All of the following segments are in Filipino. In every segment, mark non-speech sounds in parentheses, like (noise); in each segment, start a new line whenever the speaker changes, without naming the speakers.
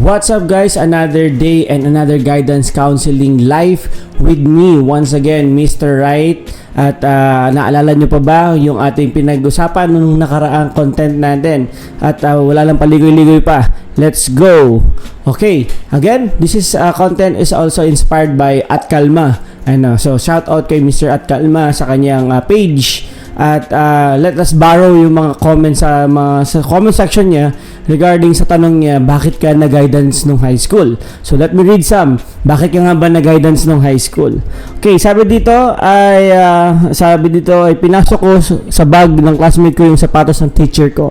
What's up guys? Another day and another guidance counseling live with me once again, Mr. Right. At ah, naalala nyo pa ba yung ating pinag-usapan nung nakaraang content natin? At ah, wala lang paligoy-ligoy pa. Let's go! Okay, again, this is uh, content is also inspired by At Kalma. Ano, so shout out kay Mr. At Kalma sa kanyang ah, page at uh, let us borrow yung mga comments sa mga sa comment section niya regarding sa tanong niya bakit ka na guidance nung high school. So let me read some. Bakit ka nga ba na guidance nung high school? Okay, sabi dito ay ah, sabi dito ay pinasok ko sa bag ng classmate ko yung sapatos ng teacher ko.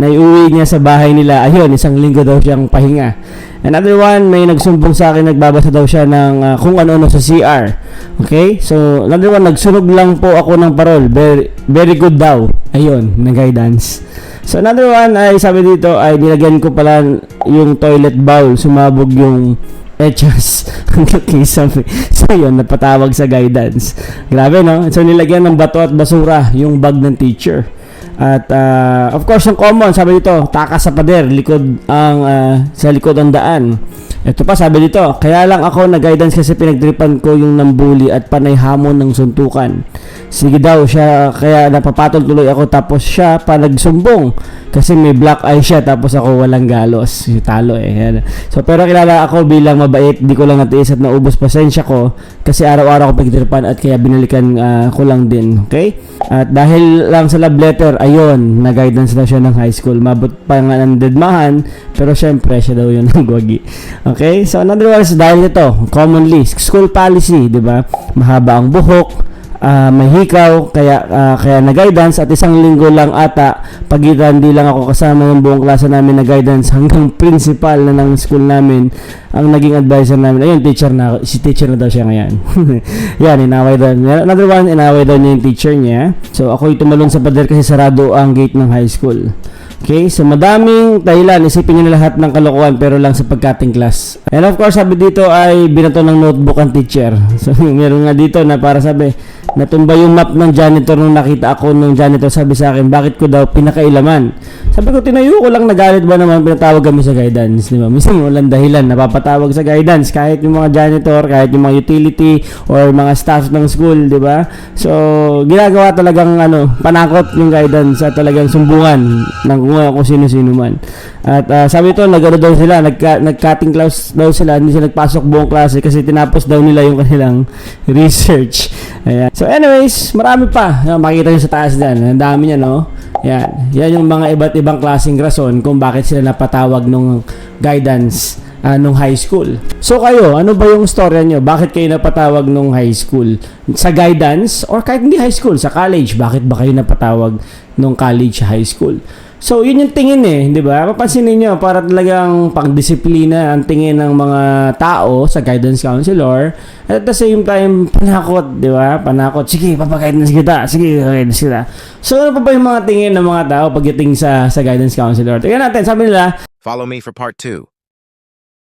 Na iuwi niya sa bahay nila. Ayun, isang linggo daw siyang pahinga. Another one, may nagsumbong sa akin, nagbabasa daw siya ng ah, kung ano-ano sa CR. Okay? So, another one, nagsunog lang po ako ng parol. Very, very good daw. Ayun, na guidance. So, another one ay sabi dito ay nilagyan ko pala yung toilet bowl. Sumabog yung etchas hanggang (laughs) kisame. So, yun, napatawag sa guidance. Grabe, no? So, nilagyan ng bato at basura yung bag ng teacher. At ah, of course, ang common, sabi dito, takas sa pader, likod ang ah, sa likod ang daan. Ito pa sabi dito, kaya lang ako na guidance kasi pinagtripan ko yung nambuli at panay hamon ng suntukan. Sige daw siya, kaya napapatol tuloy ako tapos siya pa nagsumbong kasi may black eye siya tapos ako walang galos. Talo eh. Yan. So pero kilala ako bilang mabait, di ko lang natiis at naubos pasensya ko kasi araw-araw ko pinagtripan at kaya binalikan ah, ko lang din. Okay? At dahil lang sa love letter, ayun, na-guidance daw siya ng high school. Mabot pa nga ng deadmahan, pero syempre, siya daw yun (laughs) ang gwagi. Okay? So, in other words, dahil ito, commonly, school policy, di ba? Mahaba ang buhok, ah, may hikaw, kaya, ah, kaya na-guidance, at isang linggo lang ata, pagitan, di lang ako kasama ng buong klase namin na guidance hanggang (laughs) principal na ng school namin ang naging advisor namin. Ayun, teacher na, si teacher na daw siya ngayon. (laughs) Yan, inaway daw. Another one, inaway daw niya yung teacher niya. So, ako'y tumalon sa pader kasi sarado ang gate ng high school. Okay, so madaming dahilan. Isipin niyo na lahat ng kalokohan pero lang sa pagkating class. And of course, sabi dito ay binato ng notebook ang teacher. (laughs) So, meron nga dito na para sabi, natumba yung map ng janitor nung nakita ako ng janitor. Sabi sa akin, bakit ko daw pinakailaman? Sabi ko, tinayo ko lang nagalit ba naman pinatawag kami sa guidance. Di ba? Minsan walang dahilan. Napapatawag sa guidance kahit yung mga janitor, kahit yung mga utility or mga staff ng school, di ba? So, ginagawa talagang ano, panakot yung guidance at talagang sumbungan ng kung, kung sino-sino man. At ah, sabi ito, nagano daw sila, nag-cutting class daw sila, hindi sila nagpasok buong klase kasi tinapos daw nila yung kanilang (laughs) research. Ayan. So anyways, marami pa. Yan, makikita nyo sa taas dyan. Ang dami niya, no? Yan. Yan yung mga iba't ibang klaseng rason kung bakit sila napatawag nung guidance ah, nung high school. So kayo, ano ba yung storya nyo? Bakit kayo napatawag nung high school? Sa guidance or kahit hindi high school, sa college, bakit ba kayo napatawag nung college high school? So, yun yung tingin eh, di ba? Mapansin ninyo, para talagang pangdisiplina ang tingin ng mga tao sa guidance counselor. At at the same time, panakot, di ba? Panakot, sige, papag-guidance kita. Sige, guidance kita. So, ano pa ba yung mga tingin ng mga tao pagdating sa, sa guidance counselor? Tingnan natin, sabi nila,
Follow me for part two.